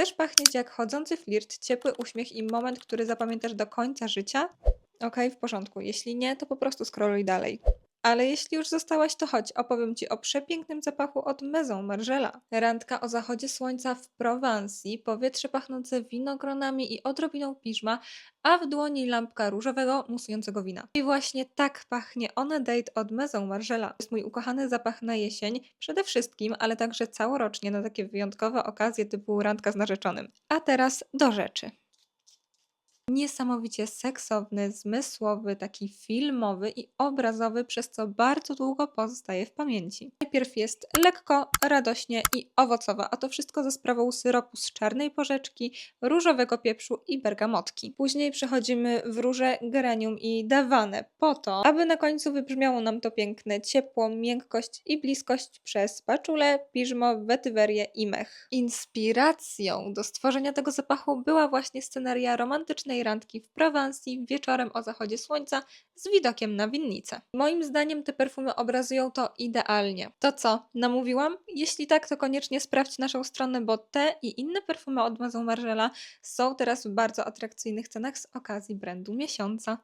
Chcesz pachnieć jak chodzący flirt, ciepły uśmiech i moment, który zapamiętasz do końca życia? Okej, w porządku. Jeśli nie, to po prostu scrolluj dalej. Ale jeśli już zostałaś, to chodź, opowiem Ci o przepięknym zapachu od Maison Margiela. Randka o zachodzie słońca w Prowansji, powietrze pachnące winogronami i odrobiną piżma, a w dłoni lampka różowego, musującego wina. I właśnie tak pachnie On a Date od Maison Margiela. To jest mój ukochany zapach na jesień, przede wszystkim, ale także całorocznie na takie wyjątkowe okazje typu randka z narzeczonym. A teraz do rzeczy niesamowicie seksowny, zmysłowy, taki filmowy i obrazowy, przez co bardzo długo pozostaje w pamięci. Najpierw jest lekko, radośnie i owocowa, a to wszystko za sprawą syropu z czarnej porzeczki, różowego pieprzu i bergamotki. Później przechodzimy w róże, geranium i dawane, po to, aby na końcu wybrzmiało nam to piękne ciepło, miękkość i bliskość przez paczulę, piżmo, wetywerię i mech. Inspiracją do stworzenia tego zapachu była właśnie sceneria romantycznej randki w Prowansji wieczorem o zachodzie słońca z widokiem na winnicę. Moim zdaniem te perfumy obrazują to idealnie. To co, namówiłam? Jeśli tak, to koniecznie sprawdź naszą stronę, bo te i inne perfumy od Maison Margiela są teraz w bardzo atrakcyjnych cenach z okazji brandu miesiąca.